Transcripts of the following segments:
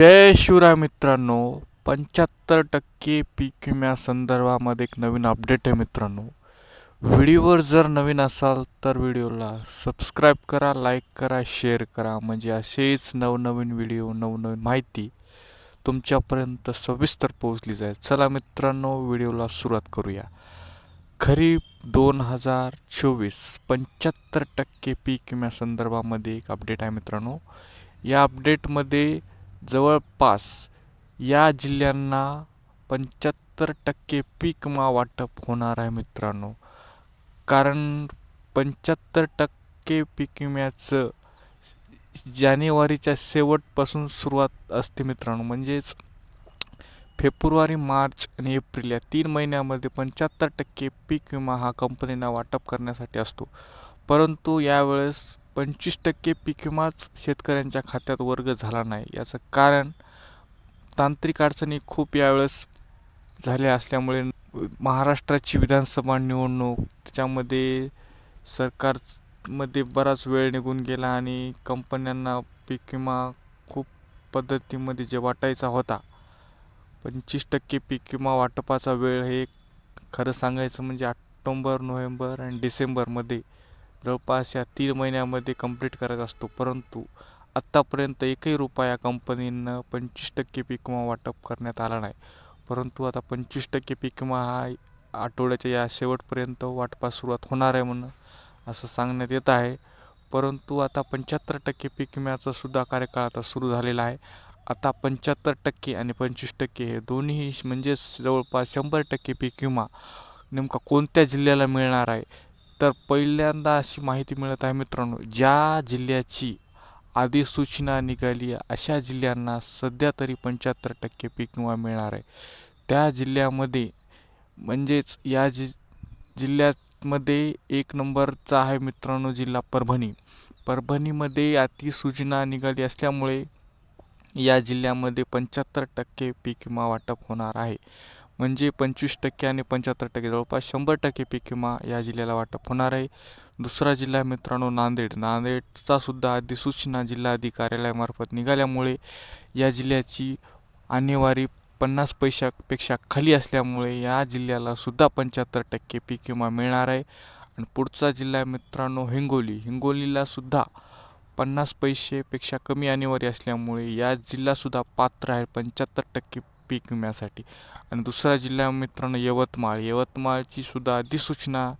जय शिवराय मित्रांनो. पंच्याहत्तर टक्के पीक विम्या संदर्भामध्ये एक नवीन अपडेट आहे मित्रांनो. व्हिडिओवर जर नवीन असाल तर व्हिडिओला सबस्क्राईब करा लाईक करा शेअर करा. म्हणजे असेच नवनवीन व्हिडिओ नवनवीन माहिती तुमच्यापर्यंत सविस्तर पोहोचली जाईल. चला मित्रांनो व्हिडिओला सुरुवात करूया. खरीप दोन हजार चोवीस. पंच्याहत्तर टक्के पीक विम्यासंदर्भामध्ये एक अपडेट आहे मित्रांनो. या अपडेटमध्ये जवळपास या जिल्ह्यांना पंच्याहत्तर टक्के पीक विमा वाटप होणार आहे मित्रांनो. कारण पंच्याहत्तर टक्के पीक विम्याचं जानेवारीच्या शेवटपासून सुरुवात असते मित्रांनो. म्हणजेच फेब्रुवारी मार्च आणि एप्रिल या तीन महिन्यामध्ये पंच्याहत्तर टक्के पीक विमा हा कंपनींना वाटप करण्यासाठी असतो. परंतु यावेळेस पंचवीस टक्के पीक विमाच शेतकऱ्यांच्या खात्यात वर्ग झाला नाही. याचं कारण तांत्रिक अडचणी खूप यावेळेस झाल्या असल्यामुळे महाराष्ट्राची विधानसभा निवडणूक त्याच्यामध्ये सरकारमध्ये बराच वेळ निघून गेला आणि कंपन्यांना पीक विमा खूप पद्धतीमध्ये जे वाटायचा होता. पंचवीस टक्के पीक विमा वाटपाचा वेळ हे खरं सांगायचं म्हणजे ऑक्टोंबर नोव्हेंबर आणि डिसेंबरमध्ये जवळपास या तीन महिन्यामध्ये कंप्लीट करायचा असतो. परंतु आत्तापर्यंत एकही रुपया कंपनीनं पंचवीस टक्के पीक विमा वाटप करण्यात आला नाही. परंतु आता पंचवीस टक्के पीक विमा हा आठवड्याच्या या शेवटपर्यंत वाटपास सुरुवात होणार आहे म्हणून असं सांगण्यात येत आहे. परंतु आता पंच्याहत्तर टक्के पीक विम्याचा सुद्धा कार्यकाळ आता सुरू झालेला आहे. आता पंच्याहत्तर टक्के आणि पंचवीस टक्के हे दोन्ही म्हणजेच जवळपास शंभर टक्के पीक विमा नेमका कोणत्या जिल्ह्याला मिळणार आहे? तर पहिल्यांदा अशी माहिती मिळत आहे मित्रांनो ज्या जिल्ह्याची अधिसूचना निघाली अशा जिल्ह्यांना सध्या तरी पंच्याहत्तर टक्के पीक विमा मिळणार आहे. त्या जिल्ह्यामध्ये म्हणजेच या जि जिल्ह्यामध्ये एक नंबरचा आहे मित्रांनो जिल्हा परभणी. परभणीमध्ये अतिसूचना निघाली असल्यामुळे या जिल्ह्यामध्ये पंच्याहत्तर टक्के पीक विमा वाटप होणार आहे. म्हणजे पंचवीस टक्के आणि पंच्याहत्तर टक्के जवळपास शंभर टक्के पीक विमा या जिल्ह्याला वाटप होणार आहे. दुसरा जिल्हा मित्रांनो नांदेड. नांदेडचा सुद्धा अधिसूचना जिल्हाधिकार्यालयामार्फत निघाल्यामुळे या जिल्ह्याची आणेवारी पन्नास पैशापेक्षा खाली असल्यामुळे या जिल्ह्याला सुद्धा पंच्याहत्तर टक्के पीक विमा मिळणार आहे. आणि पुढचा जिल्हा मित्रांनो हिंगोली. हिंगोलीला सुद्धा पन्नास पैसेपेक्षा कमी आणेवारी असल्यामुळे या जिल्हासुद्धा पात्र आहे. पंच्याहत्तर टक्के पीक विम्यासाठी. आणि दुसरा जिल्हा मित्रांनो यवतमाळ. यवतमाळची सुद्धा अधिसूचना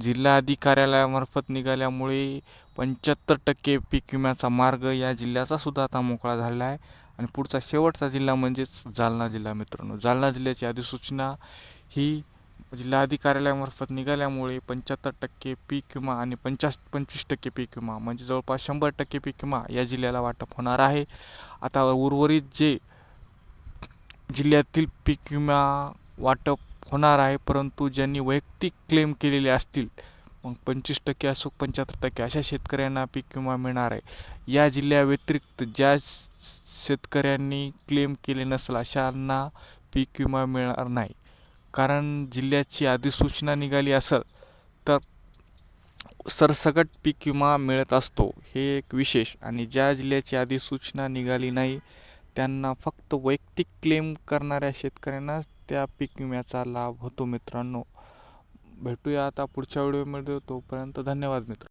जिल्हा अधिकाऱ्यालयामार्फत निघाल्यामुळे पंच्याहत्तर टक्के पीक विम्याचा मार्ग या जिल्ह्याचा सुद्धा आता मोकळा झालेला आहे. आणि पुढचा शेवटचा जिल्हा म्हणजेच जालना जिल्हा मित्रांनो. जालना जिल्ह्याची अधिसूचना ही जिल्हा अधिकाऱ्यालयामार्फत निघाल्यामुळे पंच्याहत्तर टक्के पीक विमा आणि पंचास पंचवीस टक्के पीक विमा म्हणजे जवळपास शंभर टक्के पीक विमा या जिल्ह्याला वाटप होणार आहे. आता उर्वरित जे जिल्ह्यातील पीक विमा वाटप होणार आहे परंतु ज्यांनी वैयक्तिक क्लेम केलेले असतील मग पंचवीस टक्के असो पंच्याहत्तर टक्के अशा शेतकऱ्यांना पीक विमा मिळणार आहे. या जिल्ह्याव्यतिरिक्त ज्या शेतकऱ्यांनी क्लेम केले नसेल अशांना पीक विमा मिळणार नाही. कारण जिल्ह्याची अधिसूचना निघाली असेल तर सरसकट पीक विमा मिळत असतो हे एक विशेष. आणि ज्या जिल्ह्याची अधिसूचना निघाली नाही त्यांना फक्त वैयक्तिक क्लेम करणाऱ्या शेतकऱ्यांनाच त्या पीक विम्याचा लाभ होतो मित्रांनो. भेटूया आता पुढच्या व्हिडिओमध्ये तोपर्यंत धन्यवाद मित्र